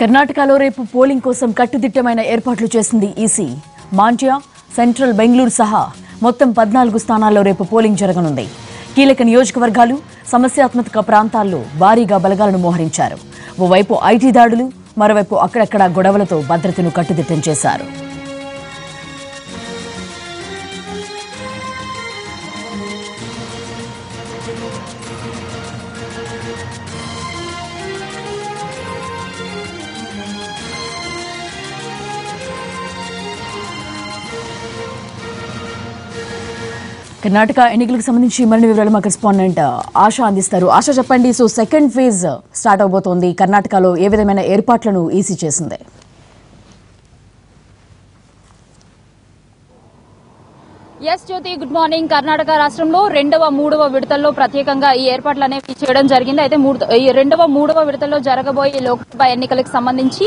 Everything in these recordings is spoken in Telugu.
కర్ణాటకలో రేపు పోలింగ్ కోసం కట్టుదిట్టమైన ఏర్పాట్లు చేసింది ఈసీ. మాండ్యా సెంట్రల్ బెంగళూరు సహా మొత్తం పద్నాలుగు స్థానాల్లో రేపు పోలింగ్ జరగనుంది. కీలక నియోజకవర్గాలు సమస్యాత్మక ప్రాంతాల్లో భారీగా బలగాలను మోహరించారు. ఓవైపు ఐటీ దాడులు మరోవైపు అక్కడక్కడా గొడవలతో భద్రతను కట్టుదిట్టం చేశారు. కర్ణాటక ఎన్నికలకు సంబంధించి మరిన్ని వివరాలు మా కరెస్పాండెంట్ uh, ఆశ అందిస్తారు. ఆశ చెప్పండి సో సెకండ్ ఫేజ్ స్టార్ట్ అవబోతోంది. కర్ణాటకలో ఏ విధమైన ఏర్పాట్లను ఈసీ చేసింది? Yes Jyoti good morning. Karnataka రాష్ట్రంలో రెండవ మూడవ విడతల్లో ప్రత్యేకంగా ఈ ఏర్పాట్లు అనేవి చేయడం జరిగింది. అయితే మూడు ఈ రెండవ మూడవ విడతల్లో జరగబోయే లోక్సభ ఎన్నికలకు సంబంధించి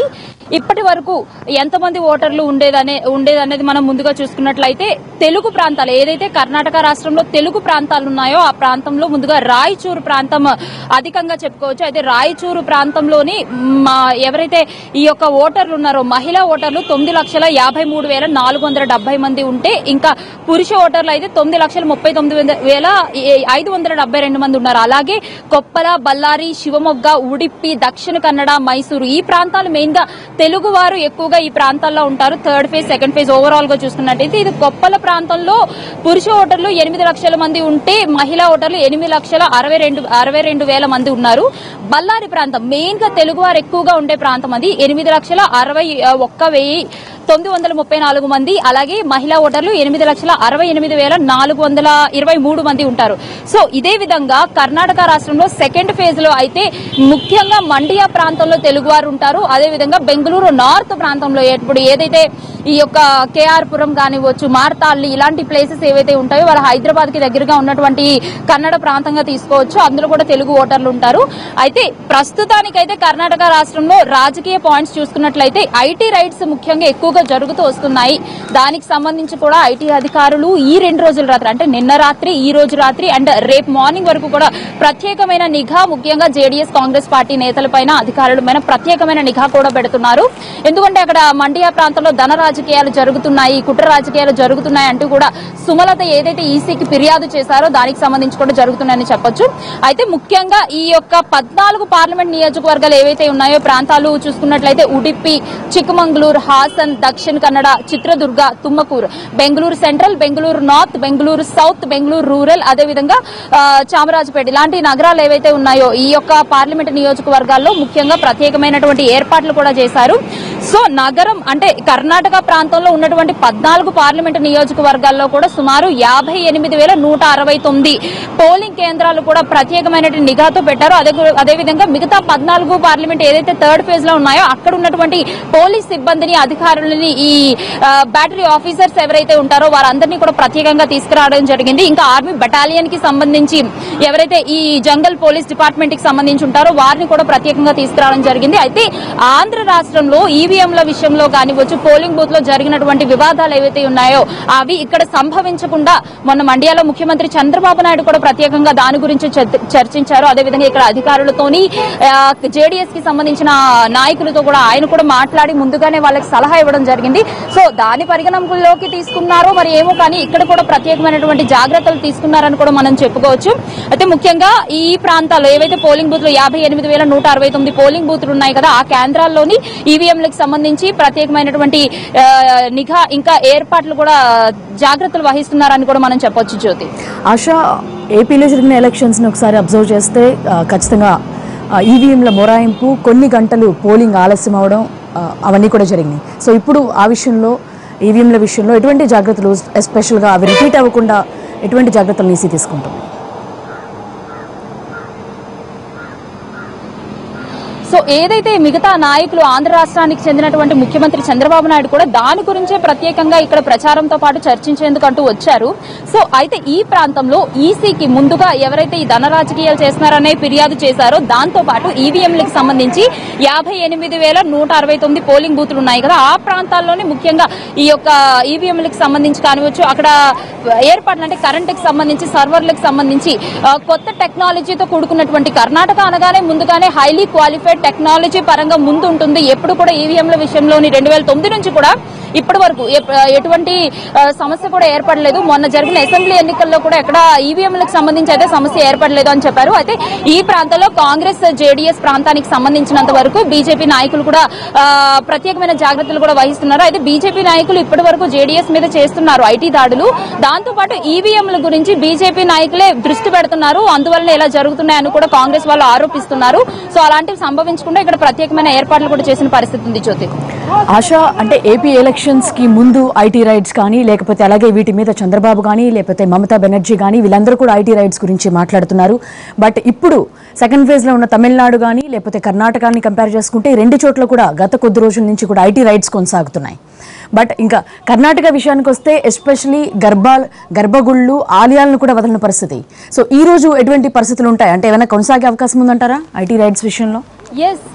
ఇప్పటి వరకు ఎంతమంది ఓటర్లు ఉండేదనే ఉండేదనేది మనం ముందుగా చూసుకున్నట్లయితే తెలుగు ప్రాంతాలు ఏదైతే కర్ణాటక రాష్ట్రంలో తెలుగు ప్రాంతాలు ఉన్నాయో ఆ ప్రాంతంలో ముందుగా రాయచూరు ప్రాంతం అధికంగా చెప్పుకోవచ్చు. అయితే రాయచూరు ప్రాంతంలోని మా ఎవరైతే ఈ యొక్క ఓటర్లు ఉన్నారో మహిళా ఓటర్లు తొమ్మిది లక్షల యాభై మూడు వేల నాలుగు వందల డెబ్బై మంది ఉంటే ఇంకా పురుష ఓటర్లు అయితే తొమ్మిది లక్షల ముప్పై తొమ్మిది వేల ఐదు వందల డెబ్బై రెండు మంది ఉన్నారు. అలాగే కొప్పల బళ్ళారి శివమొగ్గ ఉడిపి దక్షిణ కన్నడ మైసూరు ఈ ప్రాంతాలు మెయిన్గా తెలుగు వారు ఎక్కువగా ఈ ప్రాంతాల్లో ఉంటారు. థర్డ్ ఫేజ్ సెకండ్ ఫేజ్ ఓవరాల్గా చూసుకున్నట్టయితే ఇది కొప్పల ప్రాంతంలో పురుష ఓటర్లు ఎనిమిది లక్షల మంది ఉంటే మహిళా ఓటర్లు ఎనిమిది లక్షల అరవై రెండు అరవై రెండు వేల మంది ఉన్నారు. బళ్ళారి ప్రాంతం మెయిన్గా తెలుగు వారు ఎక్కువగా ఉండే ప్రాంతం అది. ఎనిమిది లక్షల అరవై ఒక్క వెయ్యి తొమ్మిది వందల ముప్పై నాలుగు మంది అలాగే మహిళా ఓటర్లు ఎనిమిది లక్షల అరవై ఎనిమిది వేల నాలుగు వందల ఇరవై మూడు మంది ఉంటారు. సో ఇదే విధంగా కర్ణాటక రాష్ట్రంలో సెకండ్ ఫేజ్లో అయితే ముఖ్యంగా మండియా ప్రాంతంలో తెలుగువారు ఉంటారు. అదే విధంగా బెంగళూరు నార్త్ ప్రాంతంలో ఇప్పుడు ఏదైతే ఈ యొక్క కేఆర్ పురం కానివ్వచ్చు మార్తాళ్ళు ఇలాంటి ప్లేసెస్ ఏవైతే ఉంటాయో వాళ్ళ హైదరాబాద్కి దగ్గరగా ఉన్నటువంటి కన్నడ ప్రాంతంగా తీసుకోవచ్చు. అందులో కూడా తెలుగు ఓటర్లు ఉంటారు. అయితే ప్రస్తుతానికైతే కర్ణాటక రాష్ట్రంలో రాజకీయ పాయింట్స్ చూసుకున్నట్లయితే ఐటీ రైట్స్ ముఖ్యంగా ఎక్కువగా జరుగుతూ వస్తున్నాయి. దానికి సంబంధించి కూడా ఐటీ అధికారులు ఈ రెండు రోజుల రాత్రి అంటే నిన్న రాత్రి ఈ రోజు రాత్రి అండ్ రేపు మార్నింగ్ వరకు కూడా ప్రత్యేకమైన నిఘా ముఖ్యంగా జేడీఎస్ కాంగ్రెస్ పార్టీ నేతలపైన అధికారుల పైన ప్రత్యేకమైన నిఘా కూడా పెడుతున్నారు. ఎందుకంటే అక్కడ మండియా ప్రాంతంలో ధన రాజకీయాలు జరుగుతున్నాయి కుట్ర రాజకీయాలు జరుగుతున్నాయి అంటూ కూడా సుమలత ఏదైతే ఈసీకి ఫిర్యాదు చేశారో దానికి సంబంధించి కూడా జరుగుతున్నాయని చెప్పొచ్చు. అయితే ముఖ్యంగా ఈ యొక్క పద్నాలుగు పార్లమెంట్ నియోజకవర్గాలు ఏవైతే ఉన్నాయో ప్రాంతాలు చూసుకున్నట్లయితే Udupi Chikkamagaluru Hassan Dakshina Kannada Chitradurga Tumakuru. Bengaluru central Bengaluru north Bengaluru south Bengaluru rural అదేవిధంగా చామరాజపేట. ఇలాంటి నగరాలు ఏవైతే ఉన్నాయో ఈ యొక్క పార్లమెంట్ నియోజకవర్గాల్లో ముఖ్యంగా ప్రత్యేకమైనటువంటి ఏర్పాట్లు కూడా చేశారు. సో నగరం అంటే కర్ణాటక ప్రాంతంలో ఉన్నటువంటి పద్నాలుగు పార్లమెంట్ నియోజకవర్గాల్లో కూడా సుమారు యాభై ఎనిమిది వేల నూట అరవై తొమ్మిది పోలింగ్ కేంద్రాలు కూడా ప్రత్యేకమైనటువంటి నిఘాతో పెట్టారు. అదే అదేవిధంగా మిగతా పద్నాలుగు పార్లమెంట్ ఏదైతే థర్డ్ ఫేజ్లో ఉన్నాయో అక్కడ ఉన్నటువంటి పోలీస్ సిబ్బందిని అధికారులని ఈ బ్యాటరీ ఆఫీసర్స్ ఎవరైతే ఉంటారో వారందరినీ కూడా ప్రత్యేకంగా తీసుకురావడం జరిగింది. ఇంకా ఆర్మీ బెటాలియన్కి సంబంధించి ఎవరైతే ఈ జంగల్ పోలీస్ డిపార్ట్మెంట్కి సంబంధించి ఉంటారో వారిని కూడా ప్రత్యేకంగా తీసుకురావడం జరిగింది. అయితే ఆంధ్ర రాష్ట్రంలో ఈవీఎంల విషయంలో కానివచ్చు పోలింగ్ బూత్లో జరిగినటువంటి వివాదాలు ఏవైతే ఉన్నాయో అవి ఇక్కడ సంభవించకుండా మొన్న మండ్యాలో ముఖ్యమంత్రి చంద్రబాబు నాయుడు కూడా ప్రత్యేకంగా దాని గురించి చర్చించారు. అదేవిధంగా ఇక్కడ అధికారులతోని జేడీఎస్కి సంబంధించిన నాయకులతో కూడా ఆయన కూడా మాట్లాడి ముందుగానే వాళ్ళకి సలహా ఇవ్వడం జరిగింది. సో దాని పరిగణంలోకి తీసుకున్నారో. మరి ఏమో కానీ ఇక్కడ కూడా ప్రత్యేకమైనటువంటి జాగ్రత్తలు తీసుకున్నారని కూడా మనం చెప్పుకోవచ్చు. అయితే ముఖ్యంగా ఈ ప్రాంతాల్లో ఏవైతే పోలింగ్ బూత్లు యాభై ఎనిమిది వేల నూట అరవై తొమ్మిది పోలింగ్ బూత్లు ఉన్నాయి కదా ఆ కేంద్రాల్లోని ఈవీఎంలకు సంబంధించి ప్రత్యేకమైనటువంటి నిఘా ఇంకా ఏర్పాట్లు కూడా జాగ్రత్తలు వహిస్తున్నారని కూడా మనం చెప్పొచ్చు జ్యోతి. ఆశా ఏపీలో జరిగిన ఎలక్షన్స్ని ఒకసారి అబ్జర్వ్ చేస్తే ఖచ్చితంగా ఈవీఎంల మొరాయింపు కొన్ని గంటలు పోలింగ్ ఆలస్యం అవడం అవన్నీ కూడా జరిగినాయి. సో ఇప్పుడు ఆ విషయంలో ఈవీఎంల విషయంలో ఎటువంటి జాగ్రత్తలు ఎస్పెషల్గా అవి రిపీట్ అవ్వకుండా ఎటువంటి జాగ్రత్తలు నీసి తీసుకుంటాం సో ఏదైతే మిగతా నాయకులు ఆంధ్ర రాష్ట్రానికి చెందినటువంటి ముఖ్యమంత్రి చంద్రబాబు నాయుడు కూడా దాని గురించే ప్రత్యేకంగా ఇక్కడ ప్రచారంతో పాటు చర్చించేందుకు అంటూ వచ్చారు. సో అయితే ఈ ప్రాంతంలో ఈసీకి ముందుగా ఎవరైతే ఈ ధన రాజకీయాలు చేస్తున్నారనే ఫిర్యాదు చేశారో దాంతో పాటు ఈవీఎంలకు సంబంధించి యాభై ఎనిమిది వేల నూట అరవై తొమ్మిది పోలింగ్ బూతులు ఉన్నాయి కదా. ఆ ప్రాంతాల్లోనే ముఖ్యంగా ఈ యొక్క ఈవీఎంలకు సంబంధించి కానివచ్చు అక్కడ ఏర్పాట్లు అంటే కరెంటుకి సంబంధించి సర్వర్లకు సంబంధించి కొత్త టెక్నాలజీతో కూడుకున్నటువంటి కర్ణాటక అనగానే ముందుగానే హైలీ క్వాలిఫైడ్ టెక్నాలజీ పరంగా ముందు ఉంటుంది ఎప్పుడు కూడా ఈవీఎంల విషయంలోని రెండు వేల తొమ్మిది నుంచి కూడా ఇప్పటి వరకు ఎటువంటి సమస్య కూడా ఏర్పడలేదు. మొన్న జరిగిన అసెంబ్లీ ఎన్నికల్లో కూడా ఎక్కడ ఈవీఎంలకు సంబంధించి అయితే సమస్య ఏర్పడలేదు అని చెప్పారు. అయితే ఈ ప్రాంతంలో కాంగ్రెస్ జేడీఎస్ ప్రాంతానికి సంబంధించినంత వరకు బీజేపీ నాయకులు కూడా ప్రత్యేకమైన జాగ్రత్తలు కూడా వహిస్తున్నారు. అయితే బీజేపీ నాయకులు ఇప్పటి వరకు జేడీఎస్ మీద చేస్తున్నారు ఐటీ దాడులు. దాంతో పాటు ఈవీఎంల గురించి బీజేపీ నాయకులే దృష్టి పెడుతున్నారు. అందువల్ల ఇలా జరుగుతున్నాయని కూడా కాంగ్రెస్ వాళ్ళు ఆరోపిస్తున్నారు. సో అలాంటివి భావించకుండా ఇక్కడ ప్రత్యేకమైన ఏర్పాట్లు కూడా చేసిన పరిస్థితి ఉంది జ్యోతి. ఆశ అంటే ఏపీ ఎలక్షన్స్కి ముందు ఐటీ రైడ్స్ కానీ లేకపోతే అలాగే వీటి మీద చంద్రబాబు కానీ లేకపోతే మమతా బెనర్జీ కానీ వీళ్ళందరూ కూడా ఐటీ రైడ్స్ గురించి మాట్లాడుతున్నారు. బట్ ఇప్పుడు సెకండ్ ఫేజ్లో ఉన్న తమిళనాడు కానీ లేకపోతే కర్ణాటకాన్ని కంపేర్ చేసుకుంటే రెండు చోట్ల కూడా గత కొద్ది రోజుల నుంచి కూడా ఐటీ రైడ్స్ కొనసాగుతున్నాయి. బట్ ఇంకా కర్ణాటక విషయానికి వస్తే ఎస్పెషలీ గర్భాల్ గర్భగుళ్ళు ఆలయాలను కూడా వదలని పరిస్థితి. సో ఈ రోజు ఎటువంటి పరిస్థితులు ఉంటాయి? అంటే ఏమైనా కొనసాగే అవకాశం ఉందంటారా ఐటీ రైడ్స్ విషయంలో? Yes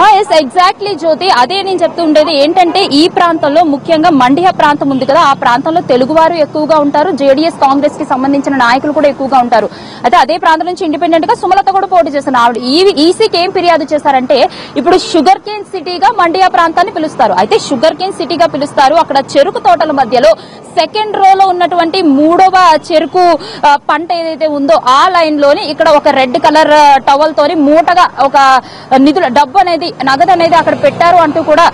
yes exactly Jyoti. అదే నేను చెప్తూ ఉండేది ఏంటంటే ఈ ప్రాంతంలో ముఖ్యంగా మండ్య ప్రాంతం ఉంది కదా ఆ ప్రాంతంలో తెలుగువారు ఎక్కువగా ఉంటారు. జేడీఎస్ కాంగ్రెస్కి సంబంధించిన నాయకులు కూడా ఎక్కువగా ఉంటారు. అయితే అదే ప్రాంతం నుంచి ఇండిపెండెంట్గా సుమలత కూడా పోటీ చేస్తున్నారు ఆవిడ ఈ ఈసీకి ఏం ఫిర్యాదు చేశారంటే ఇప్పుడు షుగర్ కేన్ సిటీగా మండ్య ప్రాంతాన్ని పిలుస్తారు. అయితే షుగర్ కేన్ సిటీగా పిలుస్తారు. అక్కడ చెరుకు తోటల మధ్యలో సెకండ్ రోలో ఉన్నటువంటి మూడవ చెరుకు పంట ఏదైతే ఉందో ఆ లైన్లోని ఇక్కడ ఒక రెడ్ కలర్ టవల్ తోని మూటగా ఒక నిధుల డబ్బు అనేది నగదు అనేది అక్కడ పెట్టారు అంటూ కూడా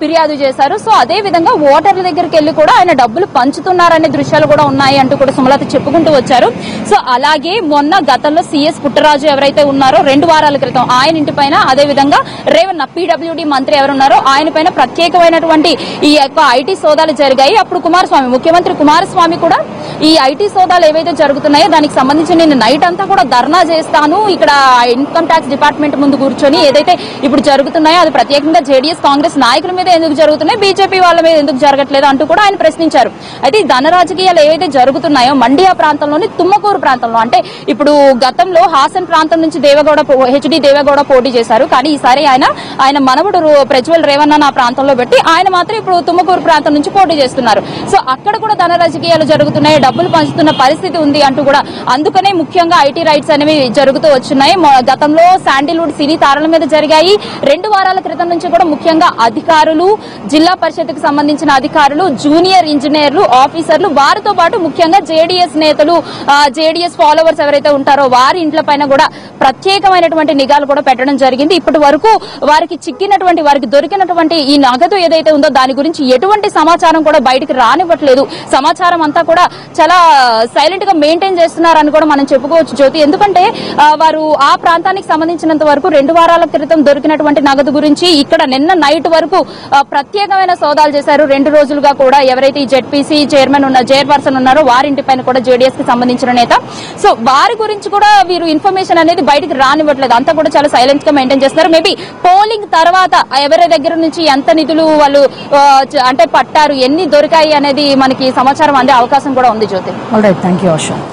ఫిర్యాదు చేశారు. సో అదే విధంగా ఓటర్ల దగ్గరికి వెళ్ళి కూడా ఆయన డబ్బులు పంచుతున్నారనే దృశ్యాలు కూడా ఉన్నాయి అంటూ కూడా సుమలత చెప్పుకుంటూ వచ్చారు. సో అలాగే మొన్న గతంలో సిఎస్ పుట్టరాజు ఎవరైతే ఉన్నారో రెండు వారాల క్రితం ఆయన ఇంటి పైన అదే విధంగా రేవన్న పీడబ్ల్యూడీ మంత్రి ఎవరున్నారో ఆయన పైన ప్రత్యేకమైనటువంటి ఈ యొక్క ఐటీ సోదాలు జరిగాయి. అప్పుడు కుమారస్వామి ముఖ్యమంత్రి కుమారస్వామి కూడా ఈ ఐటీ సోదాలు ఏవైతే జరుగుతున్నాయో దానికి సంబంధించి నేను నైట్ అంతా కూడా ధర్నా చేస్తాను. ఇక్కడ ఇన్కమ్ ట్యాక్స్ డిపార్ట్మెంట్ ముందు కూర్చొని ఏదైతే ఇప్పుడు జరుగుతున్నాయో అది ప్రత్యేకంగా జేడీఎస్ కాంగ్రెస్ నాయకుల మీద ఎందుకు జరుగుతున్నాయి బీజేపీ వాళ్ళ మీద ఎందుకు జరగట్లేదు అంటూ కూడా ఆయన ప్రశ్నించారు. అయితే ఈ ధన రాజకీయాలు ఏవైతే జరుగుతున్నాయో మండియా ప్రాంతంలోని తుమ్మకూరు ప్రాంతంలో అంటే ఇప్పుడు గతంలో హాసన్ ప్రాంతం నుంచి దేవగౌడ పో- హెచ్డి దేవగౌడ పోటీ చేశారు. కానీ ఈసారి ఆయన ఆయన మనవడు రు- ప్రజ్వల్ రేవన్న ఆ ప్రాంతంలో పెట్టి ఆయన మాత్రం ఇప్పుడు తుమ్మకూరు ప్రాంతం నుంచి పోటీ చేస్తున్నారు. సో అక్కడ కూడా ధన రాజకీయాలు జరుగుతున్నాయి. డబ్బులు పంచుతున్న పరిస్థితి ఉంది అంటూ కూడా అందుకనే ముఖ్యంగా ఐటీ రైట్స్ అనేవి జరుగుతూ వచ్చున్నాయి గతంలో శాండిల్వుడ్ సినీ తారల మీద జరిగాయి. రెండు వారాల క్రితం నుంచి కూడా ముఖ్యంగా అధికారులు జిల్లా పరిషత్కు సంబంధించిన అధికారులు జూనియర్ ఇంజనీర్లు ఆఫీసర్లు వారితో పాటు ముఖ్యంగా జేడీఎస్ నేతలు జేడీఎస్ ఫాలోవర్స్ ఎవరైతే ఉంటారో వారి ఇంట్ల పైన కూడా ప్రత్యేకమైనటువంటి నిఘాలు కూడా పెట్టడం జరిగింది. ఇప్పటి వరకు వారికి చిక్కినటువంటి వారికి దొరికినటువంటి ఈ నగదు ఏదైతే ఉందో దాని గురించి ఎటువంటి సమాచారం కూడా బయటికి రానివ్వట్లేదు. సమాచారం అంతా కూడా చాలా సైలెంట్గా మెయింటైన్ చేస్తున్నారని కూడా మనం చెప్పుకోవచ్చు జ్యోతి. ఎందుకంటే వారు ఆ ప్రాంతానికి సంబంధించినంత వరకు రెండు వారాల క్రితం దొరికినటువంటి నగదు గురించి ఇక్కడ నిన్న నైట్ వరకు ప్రత్యేకమైన సోదాలు చేశారు. రెండు రోజులుగా కూడా ఎవరైతే ఈ జెడ్పీసీ చైర్మన్ ఉన్న చైర్పర్సన్ ఉన్నారో వారింటి పైన కూడా జేడీఎస్కి సంబంధించిన నేత. సో వారి గురించి కూడా వీరు ఇన్ఫర్మేషన్ అనేది బయటికి రానివ్వట్లేదు. అంతా కూడా చాలా సైలెంట్గా మెయింటైన్ చేస్తున్నారు. మేబీ పోలింగ్ తర్వాత ఎవరి దగ్గర నుంచి ఎంత నిధులు వాళ్ళు అంటే పట్టారు ఎన్ని దొరికాయి అనేది మనకి సమాచారం అందే అవకాశం కూడా ఉంది. de Thank you, Asha.